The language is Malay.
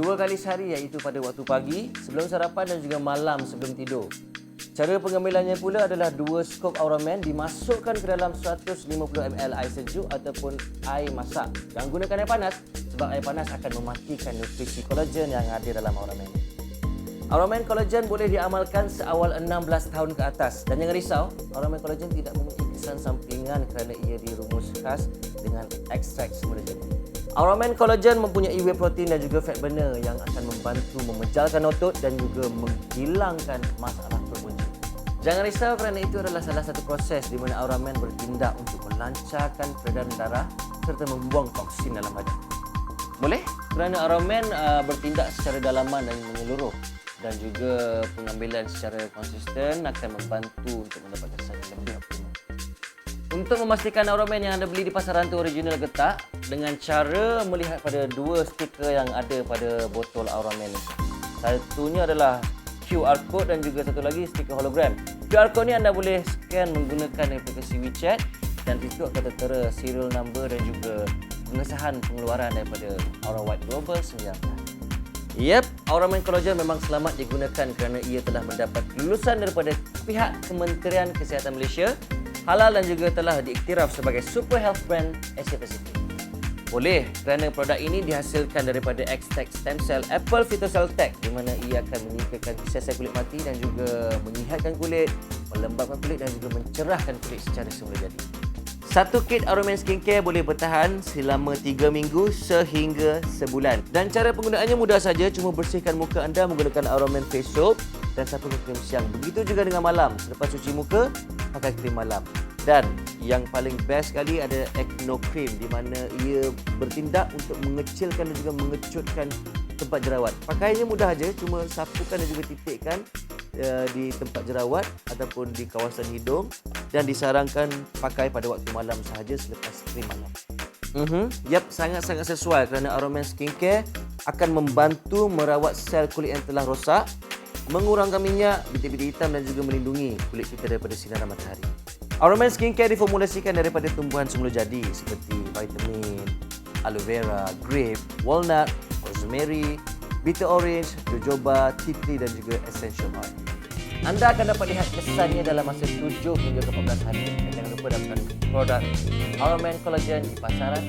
dua kali sehari iaitu pada waktu pagi, sebelum sarapan dan juga malam sebelum tidur. Cara pengambilannya pula adalah dua skop Auramen dimasukkan ke dalam 150 ml air sejuk ataupun air masak. Jangan gunakan air panas sebab air panas akan mematikan nutrisi kolagen yang ada dalam Auramen. Auramen Collagen boleh diamalkan seawal 16 tahun ke atas. Dan jangan risau, Auramen Collagen tidak mempunyai kesan sampingan kerana ia dirumus khas dengan ekstrak semula jadi. Auramen Collagen mempunyai whey protein dan juga fat burner yang akan membantu memejalkan otot dan juga menghilangkan masalah perut bunyi. Jangan risau kerana itu adalah salah satu proses di mana Auramen bertindak untuk melancarkan peredaran darah serta membuang toksin dalam badan. Boleh? Kerana Auramen uh, bertindak secara dalaman dan menyeluruh dan juga pengambilan secara konsisten akan membantu untuk mendapatkan kesan yang lebih optimal. Untuk memastikan Auramen yang anda beli di pasaran tu original ke tak, dengan cara melihat pada dua stiker yang ada pada botol Auramen itu. Satunya adalah QR code dan juga satu lagi stiker hologram. QR code ni anda boleh scan menggunakan aplikasi WeChat dan di situ akan tertera serial number dan juga pengesahan pengeluaran daripada Aura White Global 9. Yep, Auramen Collagen memang selamat digunakan kerana ia telah mendapat kelulusan daripada pihak Kementerian Kesihatan Malaysia, halal dan juga telah diiktiraf sebagai super health brand Asia Pacific. Boleh kerana produk ini dihasilkan daripada ekstrak stem cell apple phytocell tech di mana ia akan menyingkirkan sel kulit mati dan juga menyihatkan kulit, melembabkan kulit dan juga mencerahkan kulit secara semula jadi. Satu kit Aromen Skincare boleh bertahan selama 3 minggu sehingga sebulan. Dan cara penggunaannya mudah saja, cuma bersihkan muka anda menggunakan Aromen Face Soap dan sapu krim siang. Begitu juga dengan malam. Selepas cuci muka, pakai krim malam. Dan yang paling best sekali ada Acno Cream di mana ia bertindak untuk mengecilkan dan juga mengecutkan tempat jerawat. Pakaiannya mudah saja, cuma sapukan dan juga titikkan uh, di tempat jerawat ataupun di kawasan hidung dan disarankan pakai pada waktu malam sahaja selepas krim malam. Mhm. Yap, sangat-sangat sesuai kerana Aromen Skincare akan membantu merawat sel kulit yang telah rosak, mengurangkan minyak, bintik-bintik hitam dan juga melindungi kulit kita daripada sinaran matahari. Aromen Skincare diformulasikan daripada tumbuhan semula jadi seperti vitamin, aloe vera, grape, walnut, rosemary, bitter orange, jojoba, tea tree dan juga essential oil. Anda akan dapat lihat kesannya dalam masa 7 hingga ke 14 hari. Dan jangan lupa dapatkan produk Aromen Collagen di pasaran